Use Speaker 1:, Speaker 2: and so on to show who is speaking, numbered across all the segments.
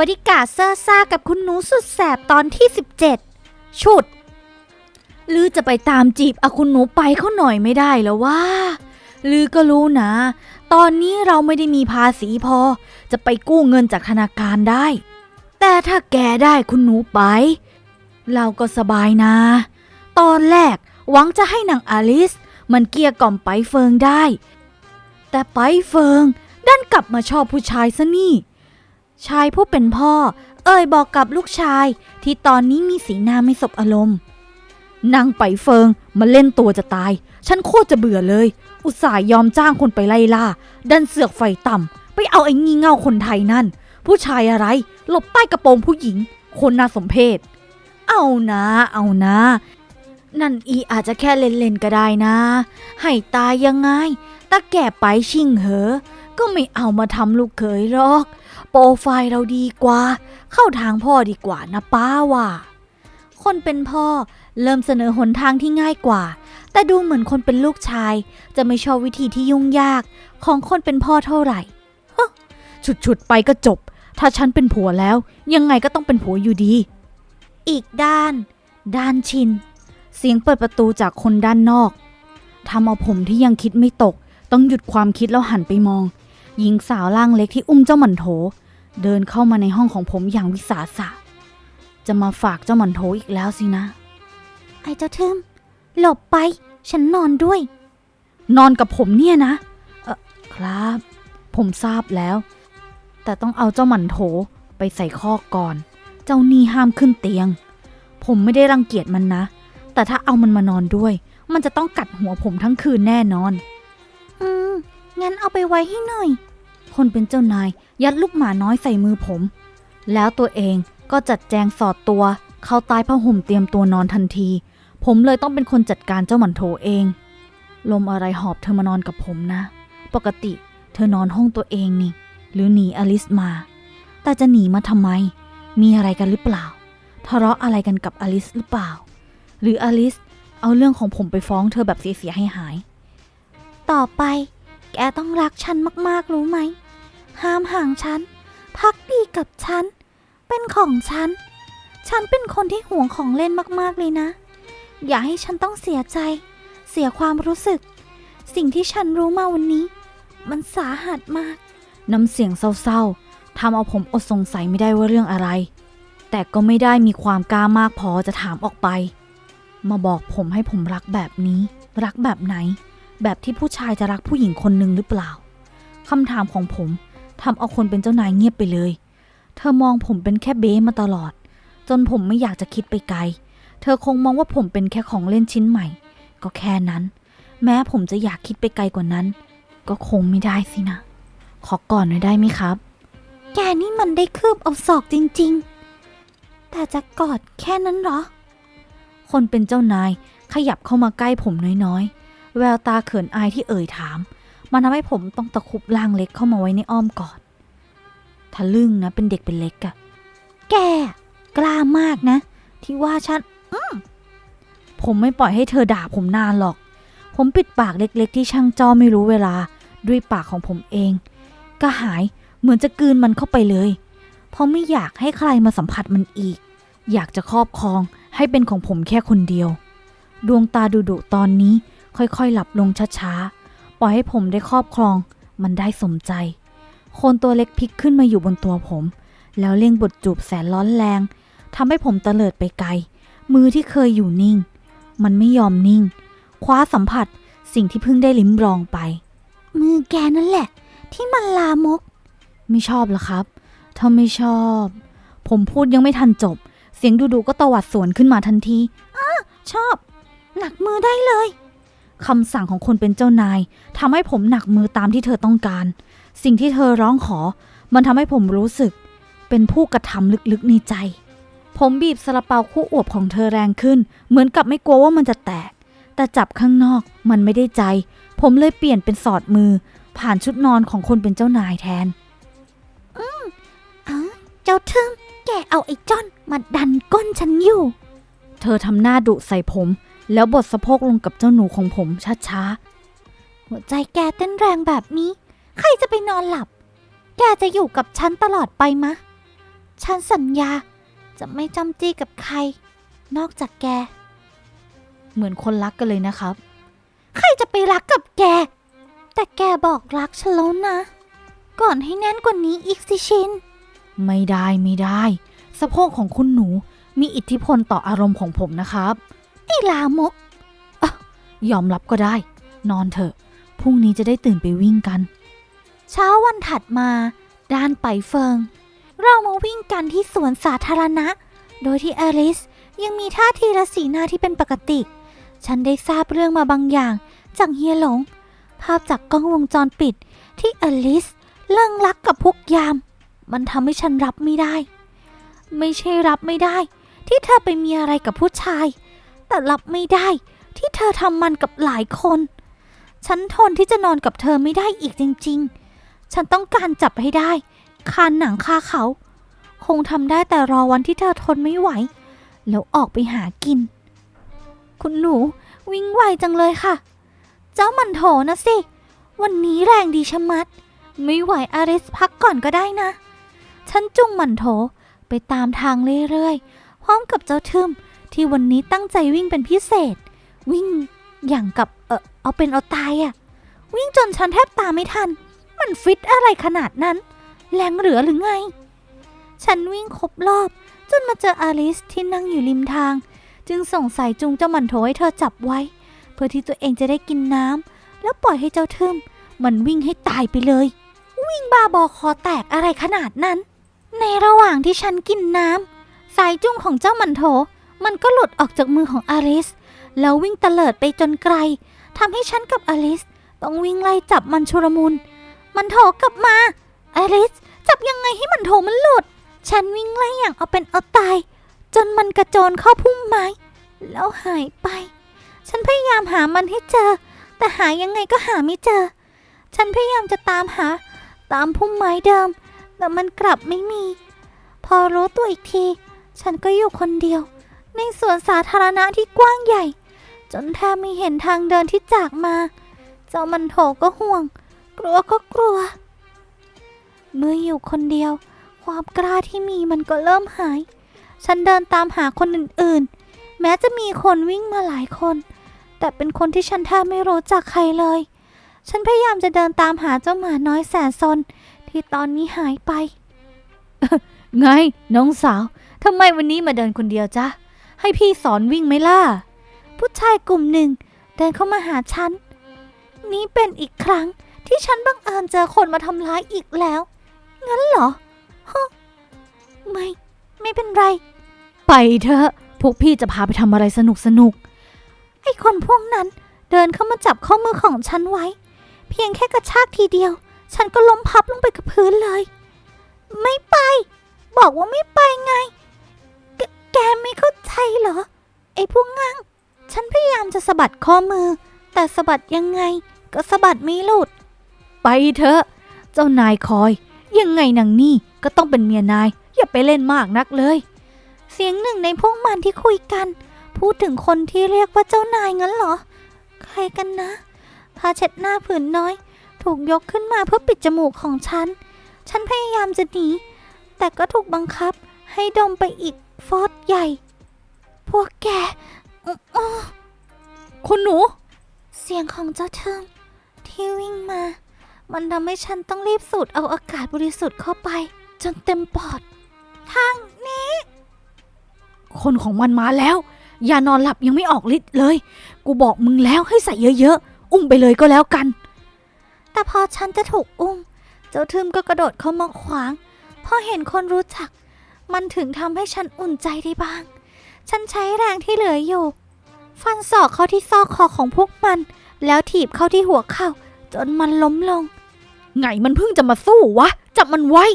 Speaker 1: บริการดเซอร์ซ่ากับคุณหนูสุดแสบตอนที่ 17 ชุดหรือจะไปตามจีบอาคุณหนูไปเขาหน่อยไม่ได้แล้วว่าหรือก็รู้นะ ตอนนี้เราไม่ได้มีภาษีพอ จะไปกู้เงินจากธนาคารได้ แต่ถ้าแกได้คุณหนูไป เราก็สบายนะ ตอนแรกหวังจะให้นางอลิส มันเกลี้ยกล่อมไปเฟิงได้ แต่ไปเฟิงดันกลับมาชอบผู้ชายซะนี่ ชายผู้เป็นพ่อ เอ่ยบอกกับลูกชายที่ตอนนี้มีสีหน้าไม่สบอารมณ์นางไปเฟิงมาเล่นตัวจะตาย ฉันโคตรจะเบื่อเลย อุตส่าห์ยอมจ้างคนไปไล่ล่า ดันเสือกไฟต่ำ ไปเอาไอ้งี่เง่าคนไทยนั่น ผู้ชายอะไร หลบใต้กระโปรงผู้หญิง คนน่าสมเพช เอานะ เอานะ นั่นอีอาจจะแค่เล่นๆก็ได้นะ ให้ตายยังไงตาแก่ไปชิงเหอะก็ไม่เอามาทำลูกเขยหรอก โปรไฟล์เราดีกว่า เข้าทางพ่อดีกว่านะป้าว่า คนเป็นพ่อเริ่มเสนอหนทางที่ง่ายกว่า แต่ดูเหมือนคนเป็นลูกชาย จะไม่ชอบวิธีที่ยุ่งยากของคนเป็นพ่อเท่าไหร่ฉุดๆไปก็จบ ถ้าฉันเป็นผัวแล้ว ยังไงก็ต้องเป็นผัวอยู่ดี อีกด้าน ด้านชิน เสียงเปิดประตูจากคนด้านนอกทำเอาผมที่ยังคิดไม่ตก ต้องหยุดความคิดแล้วหันไปมอง หญิงสาวร่างเล็กที่อุ้มเจ้าหมันโถ เดินเข้ามาในห้องของผมอย่างวิสาสะ จะมาฝากเจ้าหมันโถอีกแล้วสินะ ไอ้เจ้าทึมหลบไป ฉันนอนด้วย นอนกับผมเนี่ยนะ เออครับ ผมทราบแล้ว แต่ต้องเอาเจ้าหมันโถไปใส่คอกก่อน เจ้านี่ห้ามขึ้นเตียง ผมไม่ได้รังเกียจมันนะ แต่ถ้าเอามันมานอนด้วย มันจะต้องกัดหัวผมทั้งคืนแน่นอนอืม งั้นเอาไปไว้ให้หน่อย คนเป็นเจ้านายยัดลูกหมาน้อยใส่มือผม แล้วตัวเองก็จัดแจงสอดตัว เข้าใต้ผ้าห่มเตรียมตัวนอนทันที ผมเลยต้องเป็นคนจัดการเจ้าหมันโถเอง ลมอะไรหอบเธอมานอนกับผมนะ ปกติเธอนอนห้องตัวเองนี่ หรือหนีอลิสมา แต่จะหนีมาทำไม มีอะไรกันหรือเปล่า ทะเลาะอะไรกันกับอลิสหรือเปล่า หรืออลิสเอาเรื่องของผมไปฟ้องเธอแบบเสียหายหาย ต่อไป แกต้องรักฉันมากๆ รู้ไหม ห้ามห่างฉัน พักดีกับฉัน เป็นของฉัน ฉันเป็นคนที่ห่วงของเล่นมากๆ เลยนะ อย่าให้ฉันต้องเสียใจ เสียความรู้สึก สิ่งที่ฉันรู้มาวันนี้ มันสาหัสมาก น้ำเสียงเศร้าๆ ทำเอาผมอดสงสัยไม่ได้ว่าเรื่องอะไร แต่ก็ไม่ได้มีความกล้ามากพอจะถามออกไป มาบอกผมให้ผมรักแบบนี้ รักแบบไหน แบบที่ผู้ชายจะรักผู้หญิงคนหนึ่งหรือเปล่าคำถามของผมทำเอาคนเป็นเจ้านายเงียบไปเลย เธอมองผมเป็นแค่เบ้มาตลอด จนผมไม่อยากจะคิดไปไกล เธอคงมองว่าผมเป็นแค่ของเล่นชิ้นใหม่ ก็แค่นั้น แม้ผมจะอยากคิดไปไกลกว่านั้น ก็คงไม่ได้สินะ ขอก่อนหน่อยได้ไหมครับ แกนี่มันได้คืบเอาศอกจริงๆ แต่จะกอดแค่นั้นเหรอ คนเป็นเจ้านายขยับเข้ามาใกล้ผมน้อยๆ แววตาเขินอายที่เอ่ยถาม มันทำให้ผมต้องตะคุบร่างเล็กเข้ามาไว้ในอ้อมกอดทะลึ่งนะเป็นเด็กเป็นเล็กอะแกกล้ามากนะ ที่ว่าฉันอืผมไม่ปล่อยให้เธอด่าผมนานหรอก ผมปิดปากเล็กๆ ที่ช่างจ้อไม่รู้เวลา ด้วยปากของผมเองก็หายเหมือนจะกืนมันเข้าไปเลย เพราะไม่อยากให้ใครมาสัมผัสมันอีก อยากจะครอบครองให้เป็นของผมแค่คนเดียว ดวงตาดุดุตอนนี้ ค่อยๆ หลับลงช้าๆ ปล่อยให้ผมได้ครอบครอง มันได้สมใจ โคนตัวเล็กพลิกขึ้นมาอยู่บนตัวผม แล้วเลี่ยงบทจูบแสนร้อนแรงทำให้ผมเตลิดไปไกล มือที่เคยอยู่นิ่ง มันไม่ยอมนิ่ง คว้าสัมผัสสิ่งที่เพิ่งได้ลิ้มลองไป มือแกนั่นแหละ ที่มันลามก ไม่ชอบเหรอครับ ถ้าไม่ชอบ ผมพูดยังไม่ทันจบ เสียงดุๆก็ตวัดสวนขึ้นมาทันทีอ้าชอบ หนักมือได้เลย คำสั่งของคนเป็นเจ้านายทำให้ผมหนักมือตามที่เธอต้องการ สิ่งที่เธอร้องขอ มันทำให้ผมรู้สึก เป็นผู้กระทำลึกๆในใจ ผมบีบซาลาเปาคู่อวบของเธอแรงขึ้น เหมือนกับไม่กลัวว่ามันจะแตก แต่จับข้างนอกมันไม่ได้ใจ ผมเลยเปลี่ยนเป็นสอดมือ ผ่านชุดนอนของคนเป็นเจ้านายแทน อืมอ๋อเจ้าทึมแกเอาไอ้จ้อนมาดันก้นฉันอยู่ เธอทำหน้าดุใส่ผม แล้วบดสะโพกลงกับเจ้าหนูของผมช้าๆ หัวใจแกเต้นแรงแบบนี้ ใครจะไปนอนหลับ แกจะอยู่กับฉันตลอดไปมะ ฉันสัญญาจะไม่จำจี้กับใคร นอกจากแก เหมือนคนรักกันเลยนะครับ ใครจะไปรักกับแก แต่แกบอกรักฉันแล้วนะ ก่อนให้แน่นกว่านี้อีกสิชิน ไม่ได้ไม่ได้ สะโพกของคุณหนูมีอิทธิพลต่ออารมณ์ของผมนะครับ ไอ้ลามกอะยอมรับก็ได้ นอนเถอะ พรุ่งนี้จะได้ตื่นไปวิ่งกัน เช้าวันถัดมา ด้านไปเฟิง เรามาวิ่งกันที่สวนสาธารณะ โดยที่อลิสยังมีท่าทีและสีหน้าที่เป็นปกติ ฉันได้ทราบเรื่องมาบางอย่าง จากเฮียหลง ภาพจากกล้องวงจรปิดที่อลิสเลิงรักกับพวกยาม มันทำให้ฉันรับไม่ได้ ไม่ใช่รับไม่ได้ ที่เธอไปมีอะไรกับผู้ชาย แต่รับไม่ได้ที่เธอทำมันกับหลายคน ฉันทนที่จะนอนกับเธอไม่ได้อีกจริง ๆ ฉันต้องการจับให้ได้ คานหนังคาเขา คงทำได้แต่รอวันที่เธอทนไม่ไหว แล้วออกไปหากิน คุณหนูวิ่งไวจังเลยค่ะ เจ้ามันโถนะสิ วันนี้แรงดีชะมัด ไม่ไหวอาริสพักก่อนก็ได้นะ ฉันจุงมันโถไปตามทางเรื่อยๆพร้อมกับเจ้าทึม ที่วันนี้ตั้งใจวิ่งเป็นพิเศษ วิ่งอย่างกับเออเอาเป็นเอาตายอะวิ่งจนฉันแทบตามไม่ทัน มันฟิตอะไรขนาดนั้น แรงเหลือหรือไง ฉันวิ่งครบรอบ จนมาเจออลิสที่นั่งอยู่ริมทาง จึงส่งสายจูงเจ้ามันโถให้เธอจับไว้ เพื่อที่ตัวเองจะได้กินน้ำแล้วปล่อยให้เจ้าทึมมันวิ่งให้ตายไปเลย วิ่งบ้าบอคอแตกอะไรขนาดนั้น ในระหว่างที่ฉันกินน้ำสายจุ้งของเจ้ามันโถ มันก็หลุดออกจากมือของอลิส แล้ววิ่งเตลิดไปจนไกลทำให้ฉันกับอลิส ต้องวิ่งไล่จับมันชุรมุน มันโถกลับมาอลิสจับยังไงให้มันโถมันหลุด ฉันวิ่งไล่อย่างเอาเป็นเอาตาย จนมันกระโจนเข้าพุ่มไม้ แล้วหายไป ฉันพยายามหามันให้เจอ แต่หายังไงก็หาไม่เจอ ฉันพยายามจะตามหา ตามพุ่มไม้เดิม แต่มันกลับไม่มี พอรู้ตัวอีกที ฉันก็อยู่คนเดียว ในสวนสาธารณะที่กว้างใหญ่ จนแทบไม่เห็นทางเดินที่จากมา เจ้ามันโถก็ห่วง กลัวก็กลัว เมื่ออยู่คนเดียว ความกล้าที่มีมันก็เริ่มหาย ฉันเดินตามหาคนอื่นๆ แม้จะมีคนวิ่งมาหลายคน แต่เป็นคนที่ฉันแทบไม่รู้จักใครเลย ฉันพยายามจะเดินตามหาเจ้าหมาน้อยแสนซนที่ตอนนี้หายไป ไงน้องสาวทำไมวันนี้มาเดินคนเดียวจ๊ะ ให้พี่สอนวิ่งไหมล่ะ ผู้ชายกลุ่มหนึ่งเดินเข้ามาหาฉัน นี่เป็นอีกครั้งที่ฉันบังเอิญเจอคนมาทำร้ายอีกแล้ว งั้นเหรอฮะไม่ ไม่เป็นไร ไปเถอะ พวกพี่จะพาไปทำอะไรสนุกสนุกๆไอ้คนพวกนั้นเดินเข้ามาจับข้อมือของฉันไว้ เพียงแค่กระชากทีเดียว ฉันก็ล้มพับลงไปกับพื้นเลย ไม่ไป บอกว่าไม่ไปไง แกแกไม่เข้าใจเหรอ ไอ้พวกงั่งฉันพยายามจะสะบัดข้อมือ แต่สะบัดยังไง ก็สะบัดไม่หลุด ไปเถอะ เจ้านายคอย ยังไงนางนี่ก็ต้องเป็นเมียนาย อย่าไปเล่นมากนักเลย เสียงหนึ่งในพวกมันที่คุยกัน พูดถึงคนที่เรียกว่าเจ้านายงั้นเหรอ ใครกันนะผ้าเช็ดหน้าผืนน้อย ถูกยกขึ้นมาเพื่อปิดจมูกของฉัน ฉันพยายามจะหนีแต่ก็ถูกบังคับให้ดมไปอีก ฟอดใหญ่ พวกแกอื้ออื้อคุณหนู เสียงของเจ้าเทิงที่วิ่งมา มันทำให้ฉันต้องรีบสูดเอาอากาศบริสุทธิ์เข้าไป จนเต็มปอด ทางนี้ คนของมันมาแล้ว อย่านอนหลับยังไม่ออกฤทธิ์เลย กูบอกมึงแล้วให้ใส่เยอะๆ อุ้มไปเลยก็แล้วกัน แต่พอฉันจะถูกอุ้ม เจ้าทึมก็กระโดดเข้ามาขวาง พอเห็นคนรู้จัก มันถึงทำให้ฉันอุ่นใจได้บ้าง ฉันใช้แรงที่เหลืออยู่ ฟันศอกเข้าที่ซอกคอของพวกมัน แล้วถีบเข้าที่หัวเข่า จนมันล้มลง ไงมันเพิ่งจะมาสู้วะ จับมันไว้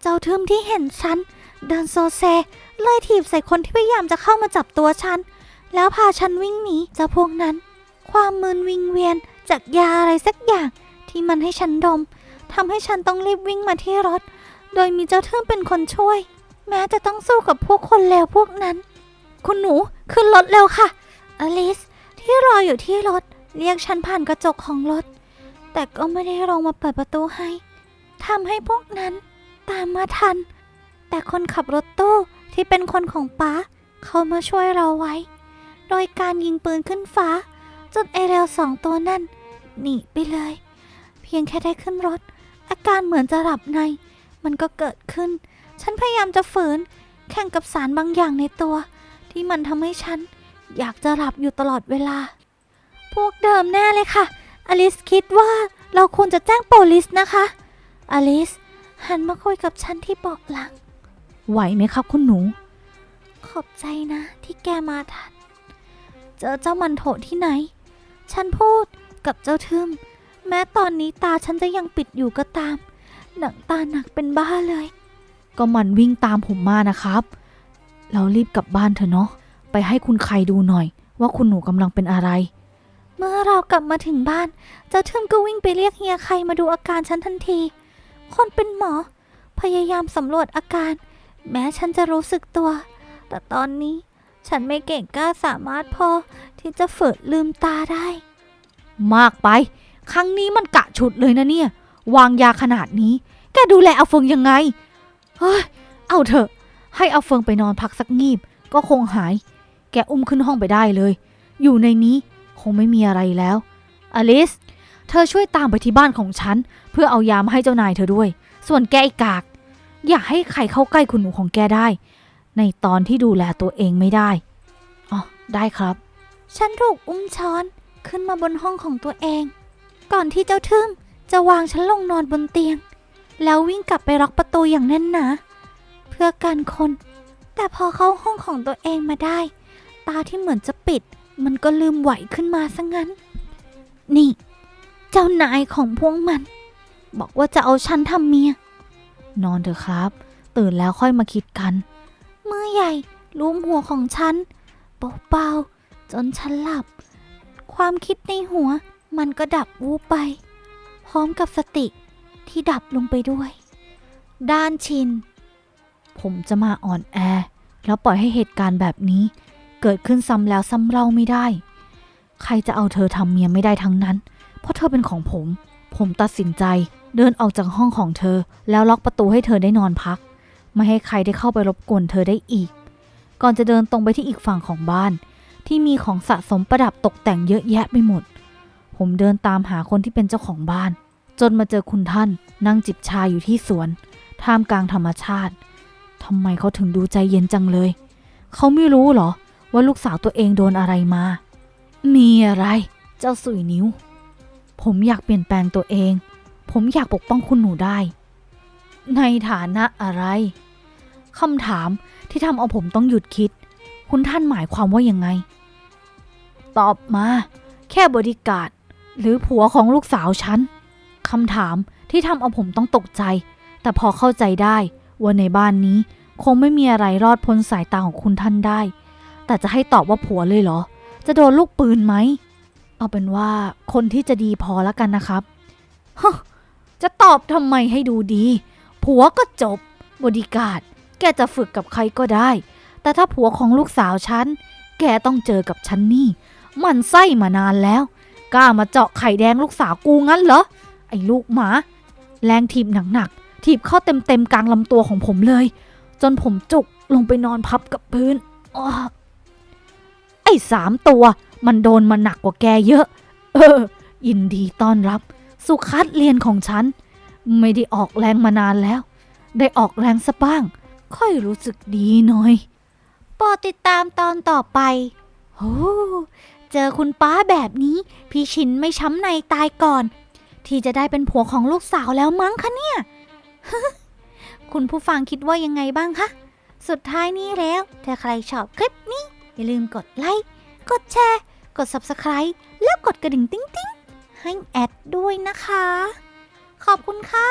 Speaker 1: เจ้าทึมที่เห็นฉัน เดินโซเซเลยถีบใส่คนที่พยายามจะเข้ามาจับตัวฉัน แล้วพาฉันวิ่งหนีเจ้าพวกนั้น ความมึนวิงเวียนจากยาอะไรสักอย่างที่มันให้ฉันดมทำให้ฉันต้องรีบวิ่งมาที่รถ โดยมีเจ้าเทิมเป็นคนช่วย แม้จะต้องสู้กับพวกคนเลวพวกนั้น คุณหนูขึ้นรถเร็วค่ะ อลิสที่รออยู่ที่รถ เรียกฉันผ่านกระจกของรถ แต่ก็ไม่ได้ลงมาเปิดประตูให้ทำให้พวกนั้นตามมาทัน แต่คนขับรถตู้ที่เป็นคนของป้า เขามาช่วยเราไว้ โดยการยิงปืนขึ้นฟ้า จนไอเรลสองตัวนั่นหนีไปเลย เพียงแค่ได้ขึ้นรถ อาการเหมือนจะหลับใน มันก็เกิดขึ้น ฉันพยายามจะฝืน แข่งกับสารบางอย่างในตัว ที่มันทำให้ฉัน อยากจะหลับอยู่ตลอดเวลา พวกเดิมแน่เลยค่ะ อลิสคิดว่าเราควรจะแจ้งโปลิสนะคะ อลิส หันมาคุยกับฉันที่เบาะหลัง ไหวไหมครับคุณหนู ขอบใจนะที่แกมาทัน เจอเจ้ามันโถที่ไหน ฉันพูดกับเจ้าทึม แม้ตอนนี้ตาฉันจะยังปิดอยู่ก็ตาม หนังตาหนักเป็นบ้าเลย ก็มันวิ่งตามผมมานะครับ เรารีบกลับบ้านเถอะเนาะ ไปให้คุณใครดูหน่อย ว่าคุณหนูกำลังเป็นอะไร เมื่อเรากลับมาถึงบ้าน เจ้าทึมก็วิ่งไปเรียกเฮียใครมาดูอาการฉันทันที คนเป็นหมอ พยายามสำรวจอาการ แม้ฉันจะรู้สึกตัว แต่ตอนนี้ฉันไม่เก่งกล้าสามารถพอที่จะฝืนลืมตาได้ มากไป ครั้งนี้มันกะฉุดเลยนะเนี่ย วางยาขนาดนี้ แกดูแลเอาเฟิงยังไง เฮ้ย เอาเถอะ ให้เอาเฟิงไปนอนพักสักงีบ ก็คงหาย แกอุ้มขึ้นห้องไปได้เลย อยู่ในนี้คงไม่มีอะไรแล้ว อลิส เธอช่วยตามไปที่บ้านของฉัน เพื่อเอายามาให้เจ้านายเธอด้วย ส่วนแกไอ้กาก อย่าให้ใครเข้าใกล้คุณหนูของแกได้ ในตอนที่ดูแลตัวเองไม่ได้ อ๋อ ได้ครับ ฉันถูกอุ้มช้อนขึ้นมาบนห้องของตัวเอง ก่อนที่เจ้าทึมจะวางฉันลงนอนบนเตียง แล้ววิ่งกลับไปล็อกประตูอย่างแน่นหนาเพื่อกันคน แต่พอเข้าห้องของตัวเองมาได้ ตาที่เหมือนจะปิด มันก็ลืมไหวขึ้นมาซะงั้น นี่ เจ้านายของพวกมัน บอกว่าจะเอาฉันทำเมีย นอนเถอะครับ ตื่นแล้วค่อยมาคิดกัน มือใหญ่ลูมหัวของฉันเบาๆจนฉันหลับ ความคิดในหัวมันก็ดับวูบไป พร้อมกับสติ ที่ดับลงไปด้วย ด้านชิน ผมจะมาอ่อนแอ แล้วปล่อยให้เหตุการณ์แบบนี้ เกิดขึ้นซ้ำแล้วซ้ำเล่าไม่ได้ ใครจะเอาเธอทำเมียไม่ได้ทั้งนั้น เพราะเธอเป็นของผม ผมตัดสินใจเดินออกจากห้องของเธอ แล้วล็อกประตูให้เธอได้นอนพัก ไม่ให้ใครได้เข้าไปรบกวนเธอได้อีก ก่อนจะเดินตรงไปที่อีกฝั่งของบ้าน ที่มีของสะสมประดับตกแต่งเยอะแยะไปหมด ผมเดินตามหาคนที่เป็นเจ้าของบ้าน จนมาเจอคุณท่านนั่งจิบชาอยู่ที่สวน ท่ามกลางธรรมชาติทำไมเขาถึงดูใจเย็นจังเลย เขาไม่รู้เหรอ ว่าลูกสาวตัวเองโดนอะไรมา มีอะไร เจ้าสุยนิ้ว ผมอยากเปลี่ยนแปลงตัวเอง ผมอยากปกป้องคุณหนูได้ ในฐานะอะไรคำถามที่ทำเอาผมต้องหยุดคิด คุณท่านหมายความว่ายังไง ตอบมา แค่บริการหรือผัวของลูกสาวฉัน คำถามที่ทำเอาผมต้องตกใจ แต่พอเข้าใจได้ว่าในบ้านนี้ คงไม่มีอะไรรอดพ้นสายตาของคุณท่านได้ แต่จะให้ตอบว่าผัวเลยเหรอ จะโดนลูกปืนไหม เอาเป็นว่าคนที่จะดีพอแล้วกันนะครับฮจะตอบทำไมให้ดูดี ผัวก็จบ บริการดแกจะฝึกกับใครก็ได้ แต่ถ้าผัวของลูกสาวฉัน แกต้องเจอกับฉันนี่ มันไส้มานานแล้ว กล้ามาเจาะไข่แดงลูกสาวกูงั้นเหรอ ไอ้ลูกหมา แรงถีบหนักๆถีบเข้าเต็มๆกลางลำตัวของผมเลย จนผมจุกลงไปนอนพับกับพื้นอไอ้สามตัว มันโดนมาหนักกว่าแกเยอะ เออ ยินดีต้อนรับ สุคัดเรียนของฉัน ไม่ได้ออกแรงมานานแล้ว ได้ออกแรงซะบ้าง ค่อยรู้สึกดีหน่อยโปรดติดตามตอนต่อไปโอ้เจอคุณป้าแบบนี้ พี่ชินไม่ช้ำในตายก่อน ที่จะได้เป็นผัวของลูกสาวแล้วมั้งคะเนี่ย คุณผู้ฟังคิดว่ายังไงบ้างคะ สุดท้ายนี้แล้วถ้าใครชอบคลิปนี้ อย่าลืมกดไลค์ กดแชร์ กด Subscribe แล้วกดกระดิ่งติ๊งๆให้แอดด้วยนะคะ ขอบคุณค่ะ